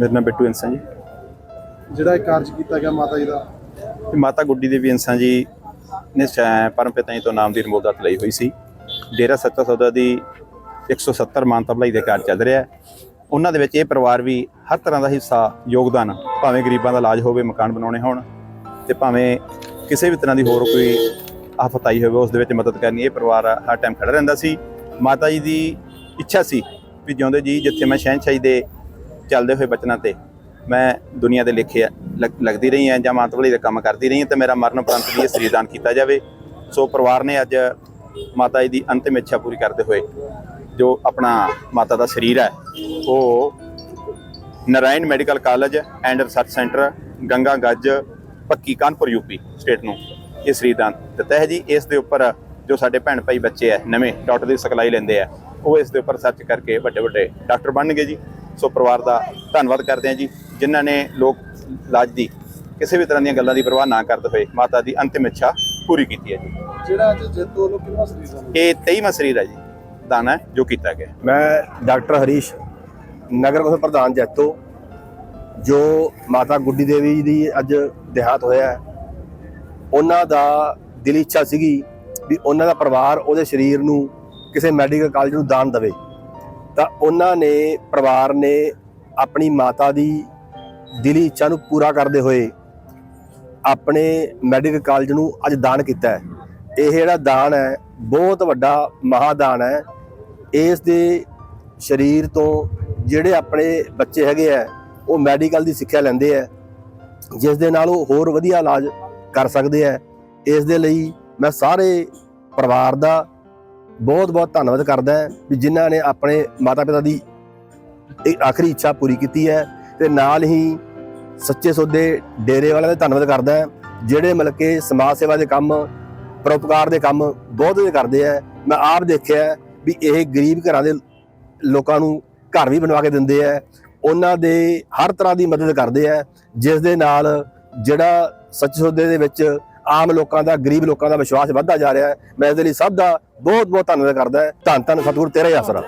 ਮੇਰਾ ਨਾਮ ਬਿੱਟੂ ਇੰਸਾਂ ਜੀ। ਜਿਹੜਾ ਇਹ ਕਾਰਜ ਕੀਤਾ ਗਿਆ ਮਾਤਾ ਜੀ ਦਾ? ਤੇ ਮਾਤਾ ਗੁੱਡੀ ਦੇਵੀ ਇੰਸਾਂ ਜੀ ਨੇ ਪਰਮ ਪਿਤਾ ਜੀ ਤੋਂ ਨਾਮ ਦੀ ਰਮੋਦਤ ਲਈ ਹੋਈ ਸੀ। ਡੇਰਾ ਸੱਚਾ ਸੌਦਾ ਦੀ 170 ਮਾਨਤਾ ਭਲਾਈ ਦੇ ਕਾਰਜ ਚੱਲ ਰਿਹਾ। ਉਹਨਾਂ ਦੇ ਵਿੱਚ ਇਹ ਪਰਿਵਾਰ ਵੀ ਹਰ ਤਰ੍ਹਾਂ ਦਾ ਹਿੱਸਾ ਯੋਗਦਾਨ ਭਾਵੇਂ ਗਰੀਬਾਂ ਦਾ ਇਲਾਜ ਹੋਵੇ ਮਕਾਨ ਬਣਾਉਣੇ ਹੋਣ ਤੇ ਭਾਵੇਂ ਕਿਸੇ ਵੀ ਤਰ੍ਹਾਂ ਦੀ ਹੋਰ ਕੋਈ ਆਫਤ ਆਈ ਹੋਵੇ ਉਸ ਦੇ ਵਿੱਚ ਮਦਦ ਕਰਨੀ ਇਹ ਪਰਿਵਾਰ ਹਰ ਟਾਈਮ ਖੜਾ ਰਹਿੰਦਾ ਸੀ। ਮਾਤਾ ਜੀ ਦੀ ਇੱਛਾ ਸੀ ਵੀ ਜਿਉਂਦੇ ਜੀ ਜਿੱਥੇ ਮੈਂ ਸ਼ਹਿਨਸ਼ਾਹੀ ਦੇ ਚੱਲਦੇ ਹੋਏ ਬਚਨਾਂ ਤੇ ਮੈਂ ਦੁਨੀਆ ਦੇ ਲੇਖੇ ਲੱਗ- ਲੱਗਦੀ ਰਹੀ ਹਾਂ ਜਾਂ ਮਾਤਵਲੀ ਦਾ ਕੰਮ ਕਰਦੀ ਰਹੀ ਹਾਂ ਤੇ ਮੇਰਾ ਮਰਨ ਉਪਰੰਤ ਵੀ ਇਹ ਸਰੀਰਦਾਨ ਕੀਤਾ ਜਾਵੇ। ਸੋ ਪਰਿਵਾਰ ਨੇ ਅੱਜ ਮਾਤਾ ਜੀ ਦੀ ਅੰਤਿਮ ਇੱਛਾ ਪੂਰੀ ਕਰਦੇ ਹੋਏ ਜੋ ਆਪਣਾ ਮਾਤਾ ਦਾ ਸਰੀਰ ਹੈ, ਉਹ Narayana medical college and research centre Ganga Ganj Panki Kanpur UP state ਨੂੰ ਇਹ ਸਰੀਰਦਾਨ ਦਿੱਤਾ ਹੈ ਜੀ। ਇਸ ਦੇ ਉੱਪਰ ਜੋ ਸਾਡੇ ਭੈਣ ਭਾਈ ਬੱਚੇ ਹੈ, ਨਵੇਂ ਡਾਕਟਰ ਦੀ ਸਿਖਲਾਈ ਲੈਂਦੇ ਆ ਉਹ ਇਸ ਦੇ ਉੱਪਰ ਸਰਚ ਕਰਕੇ ਵੱਡੇ ਵੱਡੇ ਡਾਕਟਰ ਬਣਨਗੇ ਜੀ। ਸੋ ਪਰਿਵਾਰ ਦਾ ਧੰਨਵਾਦ ਕਰਦੇ ਹਾਂ ਜੀ ਜਿਨ੍ਹਾਂ ਨੇ ਲੋਕ ਇਲਾਜ ਦੀ ਕਿਸੇ ਵੀ ਤਰ੍ਹਾਂ ਦੀਆਂ ਗੱਲਾਂ ਦੀ ਪਰਵਾਹ ਨਾ ਕਰਦੇ ਹੋਏ ਮਾਤਾ ਦੀ ਅੰਤਿਮ ਇੱਛਾ ਪੂਰੀ ਕੀਤੀ ਹੈ ਜੀ। ਜਿਹੜਾ ਅੱਜ ਜੇਤੂ ਵੱਲੋਂ ਕਿੰਨਾ ਸਰੀਰ ਦਾ ਇਹ 23ਵਾਂ ਸਰੀਰ ਹੈ ਜੀ ਦਾਨ ਹੈ ਜੋ ਕੀਤਾ ਗਿਆ। ਮੈਂ ਡਾਕਟਰ ਹਰੀਸ਼ ਨਗਰ ਕੌਂਸਲ ਪ੍ਰਧਾਨ ਜੈਤੋ ਜੋ ਮਾਤਾ ਗੁੱਡੀ ਦੇਵੀ ਜੀ ਦੀ ਅੱਜ ਦੇਹਾਂਤ ਹੋਇਆ ਹੈ, ਉਹਨਾਂ ਦਾ ਦਿਲੀ ਇੱਛਾ ਸੀਗੀ ਵੀ ਉਹਨਾਂ ਦਾ ਪਰਿਵਾਰ ਉਹਦੇ ਸਰੀਰ ਨੂੰ ਕਿਸੇ ਮੈਡੀਕਲ ਕਾਲਜ ਨੂੰ ਦਾਨ ਦੇਵੇ। ਤਾਂ ਉਹਨਾਂ ਨੇ, ਪਰਿਵਾਰ ਨੇ ਆਪਣੀ ਮਾਤਾ ਦੀ ਦਿਲੀ ਇੱਛਾ ਨੂੰ ਪੂਰਾ ਕਰਦੇ ਹੋਏ ਆਪਣੇ ਮੈਡੀਕਲ ਕਾਲਜ ਨੂੰ ਅੱਜ ਦਾਨ ਕੀਤਾ ਹੈ। ਇਹ ਜਿਹੜਾ ਦਾਨ ਹੈ, ਬਹੁਤ ਵੱਡਾ ਮਹਾਦਾਨ ਹੈ। ਇਸ ਦੇ ਸਰੀਰ ਤੋਂ ਜਿਹੜੇ ਆਪਣੇ ਬੱਚੇ ਹੈਗੇ ਆ ਉਹ ਮੈਡੀਕਲ ਦੀ ਸਿੱਖਿਆ ਲੈਂਦੇ ਆ ਜਿਸ ਦੇ ਨਾਲ ਉਹ ਹੋਰ ਵਧੀਆ ਇਲਾਜ ਕਰ ਸਕਦੇ ਆ ਇਸ ਦੇ ਲਈ ਮੈਂ ਸਾਰੇ ਪਰਿਵਾਰ ਦਾ ਬਹੁਤ ਬਹੁਤ ਧੰਨਵਾਦ ਕਰਦਾ ਵੀ ਜਿਨ੍ਹਾਂ ਨੇ ਆਪਣੇ ਮਾਤਾ ਪਿਤਾ ਦੀ ਇਹ ਆਖਰੀ ਇੱਛਾ ਪੂਰੀ ਕੀਤੀ ਹੈ ਤੇ ਨਾਲ ਹੀ ਸੱਚੇ ਸੌਦੇ ਡੇਰੇ ਵਾਲਿਆਂ ਦਾ ਧੰਨਵਾਦ ਕਰਦਾ ਜਿਹੜੇ ਮਤਲਬ ਕਿ ਸਮਾਜ ਸੇਵਾ ਦੇ ਕੰਮ, ਪਰਉਪਕਾਰ ਦੇ ਕੰਮ ਬਹੁਤ ਵਧੀਆ ਕਰਦੇ ਆ ਮੈਂ ਆਪ ਦੇਖਿਆ ਵੀ ਇਹ ਗਰੀਬ ਘਰਾਂ ਦੇ ਲੋਕਾਂ ਨੂੰ ਘਰ ਵੀ ਬਣਵਾ ਕੇ ਦਿੰਦੇ ਆ ਉਹਨਾਂ ਦੇ ਹਰ ਤਰ੍ਹਾਂ ਦੀ ਮਦਦ ਕਰਦੇ ਆ ਜਿਸ ਦੇ ਨਾਲ ਜਿਹੜਾ ਸੱਚੇ ਸੌਦੇ ਦੇ ਵਿੱਚ ਆਮ ਲੋਕਾਂ ਦਾ, ਗਰੀਬ ਲੋਕਾਂ ਦਾ ਵਿਸ਼ਵਾਸ ਵੱਧਦਾ ਜਾ ਰਿਹਾ ਹੈ। ਮੈਂ ਇਸ ਦੇ ਲਈ ਸਭ ਦਾ ਬਹੁਤ ਬਹੁਤ ਧੰਨਵਾਦ ਕਰਦਾ ਹਾਂ। ਧੰਨ ਧੰਨ ਸਤਿਗੁਰ, ਤੇਰਾ ਹੀ ਆਸਰਾ।